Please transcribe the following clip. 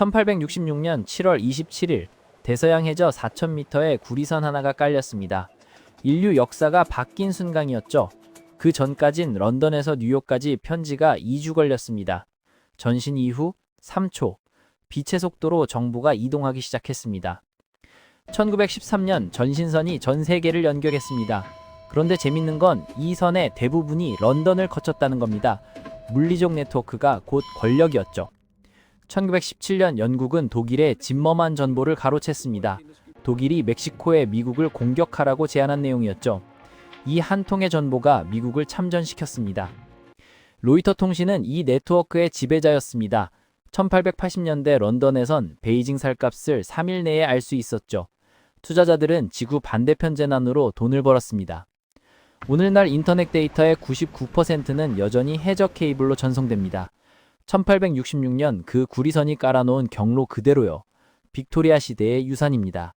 1866년 7월 27일 대서양 해저 4,000m의 구리선 하나가 깔렸습니다. 인류 역사가 바뀐 순간이었죠. 그 전까진 런던에서 뉴욕까지 편지가 2주 걸렸습니다. 전신 이후 3초, 빛의 속도로 정보가 이동하기 시작했습니다. 1913년 전신선이 전 세계를 연결했습니다. 그런데 재밌는 건 이 선의 대부분이 런던을 거쳤다는 겁니다. 물리적 네트워크가 곧 권력이었죠. 1917년 영국은 독일의 진머만 전보를 가로챘습니다. 독일이 멕시코에 미국을 공격하라고 제안한 내용이었죠. 이 한 통의 전보가 미국을 참전시켰습니다. 로이터 통신은 이 네트워크의 지배자였습니다. 1880년대 런던에선 베이징 살값을 3일 내에 알 수 있었죠. 투자자들은 지구 반대편 재난으로 돈을 벌었습니다. 오늘날 인터넷 데이터의 99%는 여전히 해저 케이블로 전송됩니다. 1866년 그 구리선이 깔아놓은 경로 그대로요. 빅토리아 시대의 유산입니다.